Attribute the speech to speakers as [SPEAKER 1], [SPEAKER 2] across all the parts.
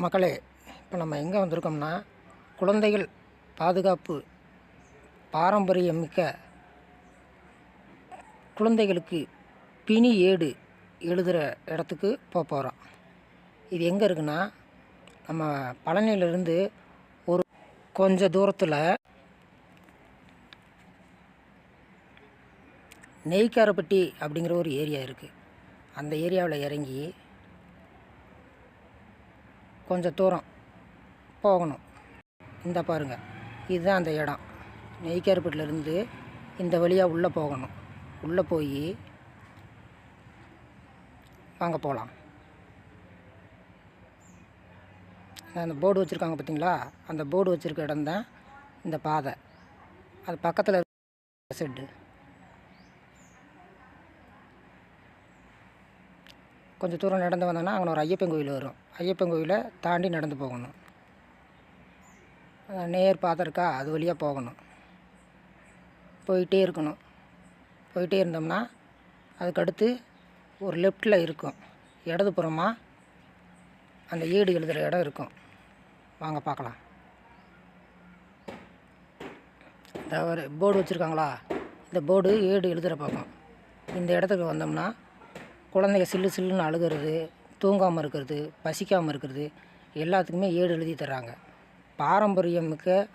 [SPEAKER 1] மக்களே இப்போ நம்ம எங்கே வந்திருக்கோம்னா குழந்தைகள் பாதுகாப்பு பாரம்பரியம் மிக்க குழந்தைகளுக்கு பிணி ஏடு எழுதுகிற இடத்துக்கு போக போகிறோம் இது எங்கே இருக்குன்னா நம்ம பழனியிலேருந்து ஒரு கொஞ்ச தூரத்தில் நெய்க்காரப்பட்டி அப்படிங்கிற ஒரு ஏரியா இருக்குது அந்த ஏரியாவில் இறங்கி கொஞ்சம் தூரம் போகணும். இந்த பாருங்கள் இதுதான் அந்த இடம். நெய்க்கார்பேட்டிலேருந்து இந்த வழியாக உள்ளே போகணும். உள்ளே போய் வாங்க போகலாம் அந்த போர்டு வச்சுருக்காங்க பார்த்தீங்களா அந்த போர்டு வச்சுருக்க இடம் தான் இந்த பாதை. அது பக்கத்தில் செட்டு கொஞ்சம் தூரம் நடந்து வந்தோன்னா அங்கே ஒரு ஐயப்பன் கோயில் வரும். ஐயப்பன் கோயிலை தாண்டி நடந்து போகணும். நேர் பாதை இருக்கா அது வழியாக போகணும். போயிட்டே இருக்கணும். போயிட்டே இருந்தோம்னா அதுக்கடுத்து ஒரு லெஃப்டில் இருக்கும். இடது புறமாக அந்த ஏடு எழுதுகிற இடம் இருக்கும். வாங்க பார்க்கலாம். இந்த ஒரு போர்டு வச்சுருக்காங்களா? இந்த போர்டு ஏடு எழுதுகிற பக்கம். இந்த இடத்துக்கு வந்தோம்னா குழந்தைங்க சில்லு சில்லுன்னு அழுகிறது தூங்காமல் இருக்கிறது பசிக்காமல் இருக்கிறது எல்லாத்துக்குமே ஏடு எழுதி தர்றாங்க. பாரம்பரியம் மிக்க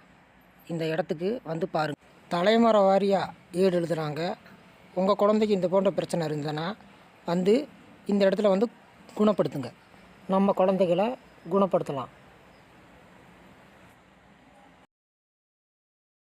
[SPEAKER 1] இந்த இடத்துக்கு வந்து பாருங்கள் தலைமுறை வாரியாக ஏடு எழுதுகிறாங்க உங்கள் குழந்தைக்கு இந்த போன்ற பிரச்சனை இருந்ததுன்னா வந்து இந்த இடத்துல வந்து குணப்படுத்துங்க. நம்ம குழந்தைகளை குணப்படுத்தலாம்.